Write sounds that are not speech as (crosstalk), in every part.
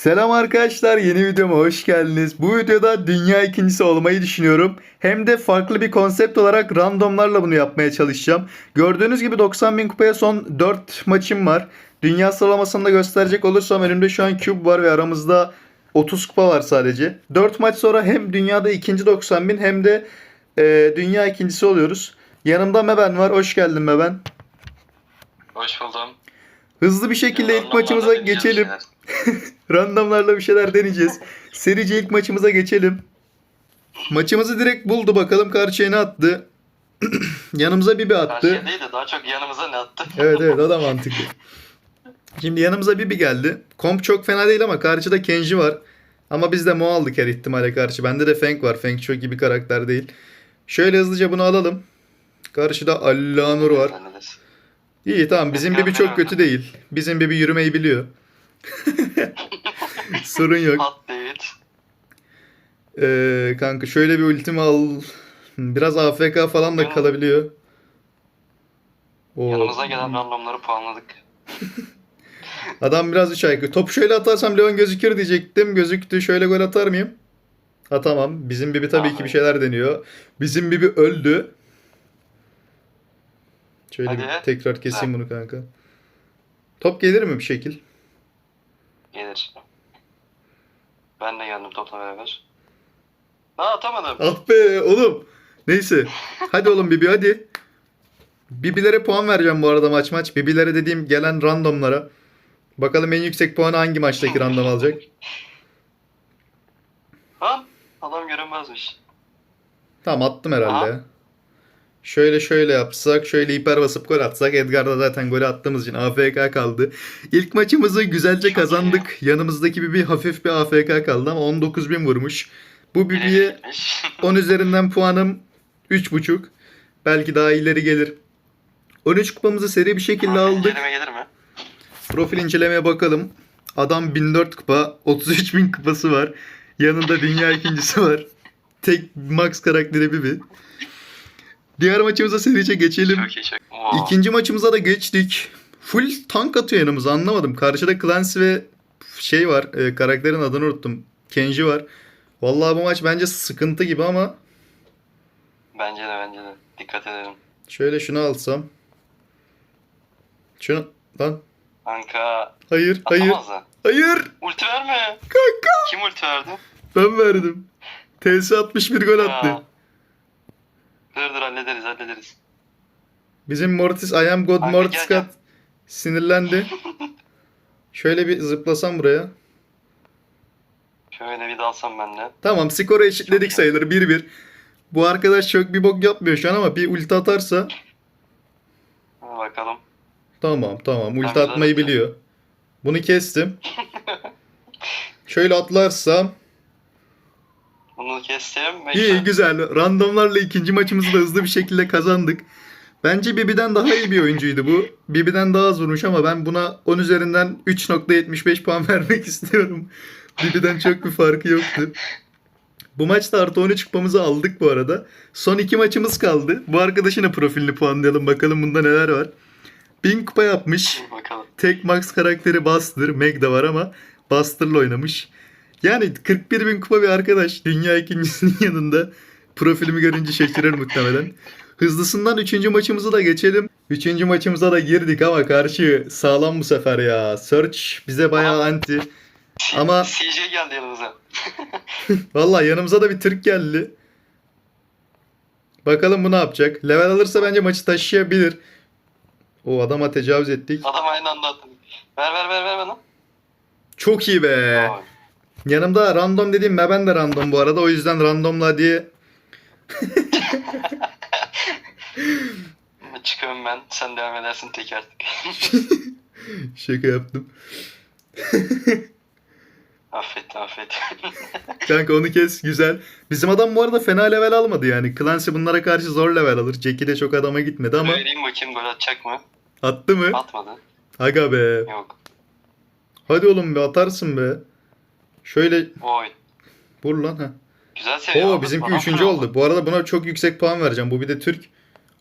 Selam arkadaşlar yeni videoma hoş geldiniz. Bu videoda dünya ikincisi olmayı düşünüyorum. Hem de farklı bir konsept olarak randomlarla bunu yapmaya çalışacağım. Gördüğünüz gibi 90 bin kupaya son 4 maçım var. Dünya sıralamasını da gösterecek olursam önümde şu an Cube var ve aramızda 30 kupa var sadece. 4 maç sonra hem dünyada ikinci 90 bin hem de e, dünya ikincisi oluyoruz. Yanımda Meben var. Hoş geldin Meben. Hoş buldum. Hızlı bir şekilde ilk maçımıza geçelim. (laughs) Randomlarla bir şeyler deneyeceğiz. Serice ilk maçımıza geçelim. Maçımızı direkt buldu. Bakalım karşıya ne attı. (clears throat) Yanımıza Bibi attı. Karşıya değil de daha çok yanımıza ne attı? Evet evet o da mantıklı. Şimdi yanımıza Bibi geldi. Komp çok fena değil ama karşıda Kenji var. Ama biz de Mo aldık her ihtimale karşı. Bende de Feng var. Feng çok iyi bir karakter değil. Şöyle hızlıca bunu alalım. Karşıda Allanur var. İyi tamam bizim Bibi çok kötü değil. Bizim Bibi yürümeyi biliyor. (laughs) (laughs) Sorun yok. At David. Ee, kanka şöyle bir ultimi al. Biraz AFK falan da Yanım- kalabiliyor. Oo. Yanımıza gelen randomları puanladık. (laughs) Adam biraz üç aykırı. Topu şöyle atarsam Leon gözükür diyecektim. Gözüktü. Şöyle gol atar mıyım? Atamam. Bizim Bibi tabii ki bir şeyler deniyor. Bizim Bibi öldü. Şöyle bir Hadi. tekrar keseyim bunu kanka. Top gelir mi bir şekil? Gelir. Ben de geldim topla beraber. Ha atamadım. Ah be oğlum. Neyse. Hadi oğlum Bibi hadi. Bibilere puan vereceğim bu arada maç maç. Bibilere dediğim gelen randomlara. Bakalım en yüksek puanı hangi maçtaki random alacak. Lan adam görünmezmiş. Tamam attım herhalde. Aha. Şöyle şöyle yapsak, şöyle hiper basıp gol atsak. Edgar da zaten golü attığımız için AFK kaldı. İlk maçımızı güzelce kazandık. Yanımızdaki Bibi hafif bir AFK kaldı ama 19.000 vurmuş. Bu Bibi'ye gitmiş. 10 üzerinden puanım 3.5. Belki daha ileri gelir. 13 kupamızı seri bir şekilde aldık. Elime gelir mi? Profil incelemeye bakalım. Adam 1004 kupa, 33.000 kupası var. Yanında dünya ikincisi var. Tek max karakteri Bibi. Diğer maçımıza serice geçelim. Çok iyi çok. Oo. İkinci maçımıza da geçtik. Full tank atıyor yanımıza anlamadım. Karşıda Clancy ve şey var. e, karakterin adını unuttum. Kenji var. Vallahi bu maç bence sıkıntı gibi ama Bence de bence de. Dikkat edelim. şöyle şunu alsam. Şunu lan. Kanka Hayır, hayır, da. hayır. Ulti verme. Kanka. Kim ulti verdi? Ben verdim. TS 61 gol attı. Ya. Dur hallederiz hallederiz. Bizim Mortis, I am God Kanka, Mortis gel, gel. kat sinirlendi. (laughs) Şöyle bir zıplasam buraya. Şöyle bir dalsam ben de. Tamam skoru eşitledik Çok sayılır 1-1. Bu arkadaş çok bir bok yapmıyor şu an ama bir ulti atarsa Hadi bakalım. tamam tamam ulti atmayı biliyor. Bunu kestim. (laughs) Şöyle atlarsam Bunu kestim. ve iyi güzel. Randomlarla ikinci maçımızı da hızlı bir şekilde kazandık. Bence Bibi'den daha iyi bir oyuncuydu bu. Bibi'den daha az vurmuş ama ben buna 10 üzerinden 3.75 puan (laughs) vermek istiyorum. Bibi'den çok bir farkı yoktu. Bu maçta artı 13 kupamızı aldık bu arada. Son iki maçımız kaldı. Bu arkadaşın da profilini puanlayalım. Bakalım bunda neler var. 1000 kupa yapmış. Bakalım. Tek max karakteri Buster. Meg de var ama Buster'la oynamış. Yani 41 bin kupa bir arkadaş. Dünya ikincisinin (laughs) yanında. Profilimi görünce şaşırır muhtemelen. Hızlısından 3. maçımızı da geçelim. 3. maçımıza da girdik ama karşı sağlam bu sefer ya. Search bize bayağı anti. Ama (laughs) CJ geldi yanımıza. (laughs) Vallahi yanımıza da bir Türk geldi. Bakalım bu ne yapacak. Level alırsa bence maçı taşıyabilir. O adama tecavüz ettik. Adam aynı anda attı. Ver ver ver ver bana. Çok iyi be. Oy. Yanımda random dediğim ben de random bu arada. O yüzden randomla diye (laughs) Çıkıyorum ben. Sen devam edersin tek artık. (laughs) şaka yaptım. (laughs) affet affet. Kanka onu kes güzel. Bizim adam bu arada fena level almadı yani. Clancy bunlara karşı zor level alır. Jackie de çok adama gitmedi ama Vereyim bakayım gol atacak mı? attı mı? Atmadı. Aga be. Yok. Hadi oğlum be atarsın be. Şöyle Oy. vur lan ha. Güzel seviye. Oo bizimki üçüncü oldu. Bu arada buna çok yüksek puan vereceğim. Bu bir de Türk.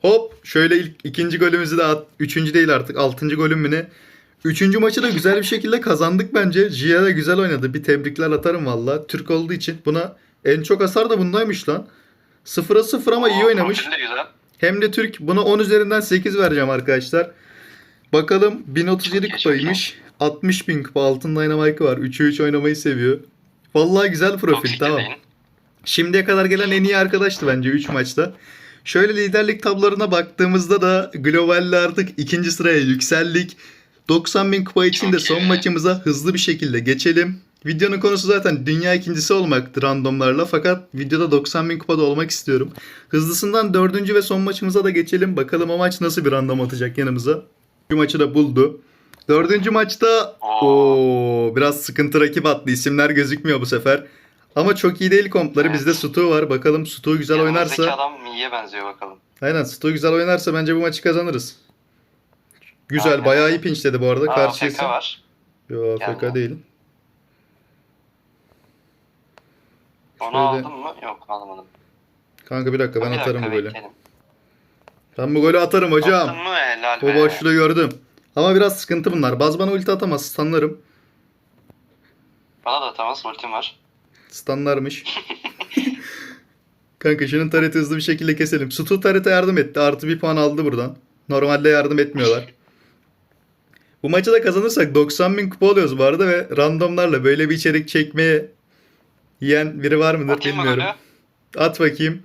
Hop şöyle ilk ikinci golümüzü de at. Üçüncü değil artık. Altıncı golüm mü ne? Üçüncü maçı da güzel bir şekilde kazandık bence. Jia da güzel oynadı. Bir tebrikler atarım valla. Türk olduğu için. Buna en çok hasar da bundaymış lan. Sıfıra sıfır ama iyi Oo, oynamış. de güzel. Hem de Türk. Buna 10 üzerinden 8 vereceğim arkadaşlar. Bakalım 1037 Çok iyi, kupaymış. 60 bin kupa altın dynamite'ı var. 3'ü 3 oynamayı seviyor. Vallahi güzel profil tamam. Şimdiye kadar gelen en iyi arkadaştı bence 3 maçta. Şöyle liderlik tablolarına baktığımızda da globalde artık ikinci sıraya yükseldik. 90 bin kupa için de son maçımıza hızlı bir şekilde geçelim. Videonun konusu zaten dünya ikincisi olmaktı randomlarla fakat videoda 90 bin kupada olmak istiyorum. Hızlısından dördüncü ve son maçımıza da geçelim. Bakalım o maç nasıl bir random atacak yanımıza. Bir maçı da buldu. Dördüncü maçta o biraz sıkıntı rakip attı. İsimler gözükmüyor bu sefer. Ama çok iyi değil kompları. Evet. Bizde Stu var. Bakalım Stu güzel Yanımızdaki oynarsa. adam iyiye benziyor bakalım. Aynen Stu güzel oynarsa bence bu maçı kazanırız. Güzel. Aynen. Bayağı iyi pinçledi bu arada. Aa, AFK var. Yo Geldi. AFK değil. Onu Şöyle- aldın mı? Yok almadım. Kanka bir dakika ben Bir atarım dakika bu bekleyelim. Ben bu golü atarım Attın hocam. mı? Helal O be. boşluğu gördüm. Ama biraz sıkıntı bunlar. Baz bana ulti atamaz. Stunlarım. Bana da atamaz. Ultim var. Stunlarmış. (laughs) Kanka şunun tareti hızlı bir şekilde keselim. Stu tarete yardım etti. Artı bir puan aldı buradan. Normalde yardım etmiyorlar. Bu maçı da kazanırsak 90 bin kupa oluyoruz bu arada ve randomlarla böyle bir içerik çekmeye yiyen biri var mıdır Atayım mı bilmiyorum. golü? At bakayım.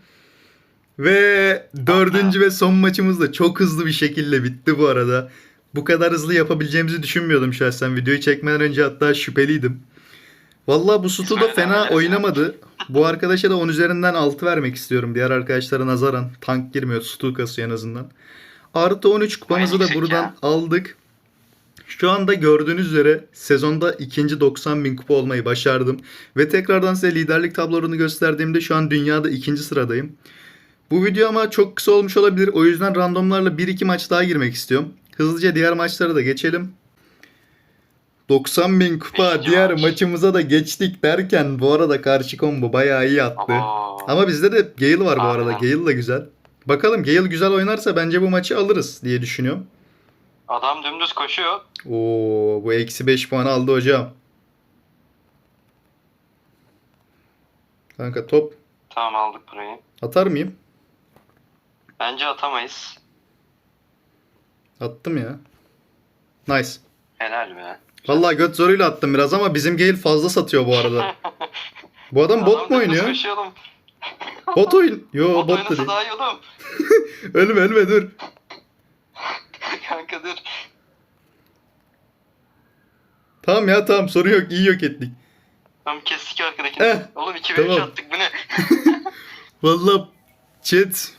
Ve dördüncü ve son maçımız da çok hızlı bir şekilde bitti bu arada. Bu kadar hızlı yapabileceğimizi düşünmüyordum şahsen. Videoyu çekmeden önce hatta şüpheliydim. Vallahi bu Sutu da fena oynamadı. Bu arkadaşa da 10 üzerinden 6 vermek istiyorum. Diğer arkadaşlara nazaran. Tank girmiyor. Sutu kasıyor en azından. Artı 13 kupamızı da buradan aldık. Şu anda gördüğünüz üzere sezonda ikinci 90 bin kupa olmayı başardım. Ve tekrardan size liderlik tablolarını gösterdiğimde şu an dünyada ikinci sıradayım. Bu video ama çok kısa olmuş olabilir. O yüzden randomlarla 1-2 maç daha girmek istiyorum. Hızlıca diğer maçlara da geçelim. 90 bin kupa İkinci diğer maç. maçımıza da geçtik derken bu arada karşı combo bayağı iyi attı. Abo. Ama bizde de Gale var bu Aynen. arada. Gale da güzel. Bakalım Gale güzel oynarsa bence bu maçı alırız diye düşünüyorum. Adam dümdüz koşuyor. Oo bu eksi 5 puan aldı hocam. Kanka top Tamam aldık burayı. atar mıyım? Bence atamayız. Attım ya. Nice. Helal be. Vallahi göt zoruyla attım biraz ama bizim Gale fazla satıyor bu arada. (laughs) Bu adam bot mu oynuyor? Bot oyun. Yo Bot bot değil. daha iyi oğlum. (laughs) Ölme ölme dur. Kanka dur. Tamam ya tamam sorun yok iyi yok ettik. Tamam kestik arkadakini. Eh, Oğlum 2 ve 3 tamam. attık bu ne? (laughs) Vallahi chat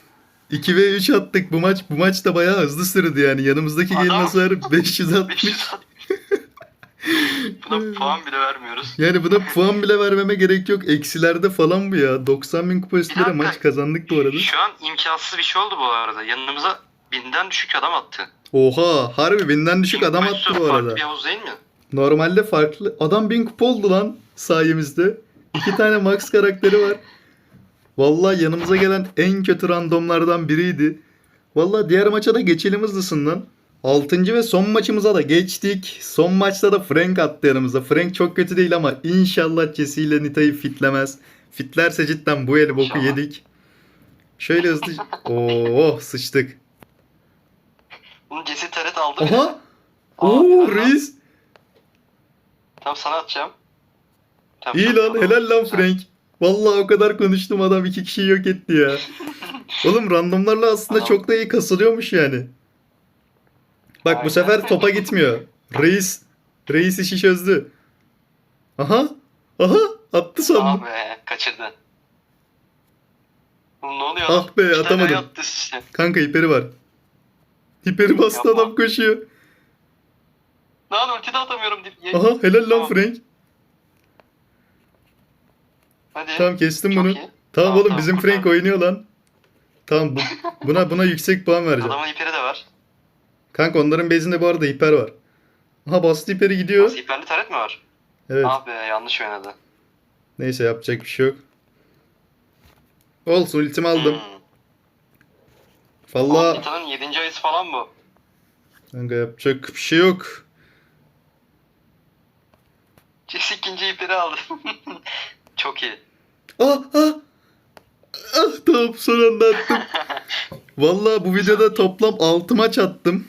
2 ve 3 attık bu maç. Bu maç da bayağı hızlı sürdü yani. Yanımızdaki Gale'in Adam- hasarı 560. 500 attık. Buna puan bile vermiyoruz. Yani buna puan bile vermeme gerek yok. Eksilerde falan bu ya. 90 bin kupa Kanka, maç kazandık bu arada. Şu an imkansız bir şey oldu bu arada. Yanımıza binden düşük adam attı. Oha harbi binden düşük adam Bir attı bu farklı arada. bir havuz değil mi? Normalde farklı. Adam 1000 kupa oldu lan sayemizde. İki tane max karakteri var. Vallahi yanımıza gelen en kötü randomlardan biriydi. Vallahi diğer maça da geçelim hızlısından. Altıncı ve son maçımıza da geçtik. Son maçta da Frank attı yanımıza. Frank çok kötü değil ama inşallah Jesse ile Nita'yı fitlemez. Fitlerse cidden bu eli boku İnşallah. yedik. Şöyle hızlı... Oo sıçtık. Bunu Jesse Taret aldı. Aha! Oo reis! Tamam sana atacağım. Tamam, İyi lan helal lan Frank. Vallahi o kadar konuştum adam iki kişiyi yok etti ya. (laughs) Oğlum randomlarla aslında Adam- çok da iyi kasılıyormuş yani. Bak bu Aynen. sefer topa gitmiyor. Reis. Reis işi çözdü. Aha. Aha. Attı sandım. Ah be kaçırdı. Oğlum ne oluyor? Ah be, atamadım. Attı işte. Kanka hiperi var. Hiperi bastı Yapma. adam koşuyor. Lan ulti de atamıyorum. Aha helal lan Tamam. Frank. Hadi. Tamam kestim Çok bunu. iyi. Tamam Tamam, oğlum tamam, bizim kurtar. Frank oynuyor lan. Tamam bu, buna buna yüksek puan vereceğim. Adamın hiperi de var. Kanka onların bezinde bu arada hiper var. Aha bastı hiperi gidiyor. Nasıl hiperli taret mi var? Evet. Ah be yanlış oynadı. Neyse yapacak bir şey yok. Olsun ultimi aldım. Hmm. Valla Nita'nın 7. ayısı falan bu. kanka yapacak bir şey yok. Jax ikinci ipleri aldı. (laughs) Çok iyi. Ah ah. Ah tamam son anda attım. (laughs) Valla bu videoda toplam 6 maç attım.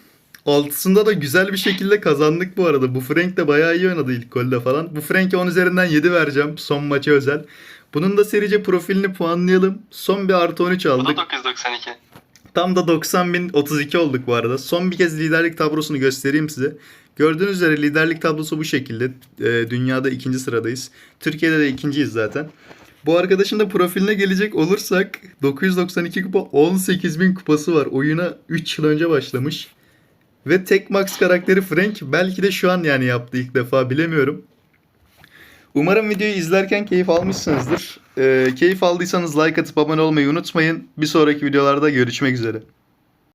Altısında da güzel bir şekilde kazandık bu arada. Bu Frank de bayağı iyi oynadı ilk golde falan. Bu Frank'e 10 üzerinden 7 vereceğim. Son maça özel. Bunun da serice profilini puanlayalım. Son bir artı 13 Bu da aldık. 992. Tam da 90.032 olduk bu arada. Son bir kez liderlik tablosunu göstereyim size. Gördüğünüz üzere liderlik tablosu bu şekilde. Ee, dünyada ikinci sıradayız. Türkiye'de de ikinciyiz zaten. Bu arkadaşın da profiline gelecek olursak 992 kupa 18.000 kupası var. Oyuna 3 yıl önce başlamış. Ve tek max karakteri Frank belki de şu an yani yaptı ilk defa bilemiyorum. Umarım videoyu izlerken keyif almışsınızdır. Ee, keyif aldıysanız like atıp abone olmayı unutmayın. Bir sonraki videolarda görüşmek üzere.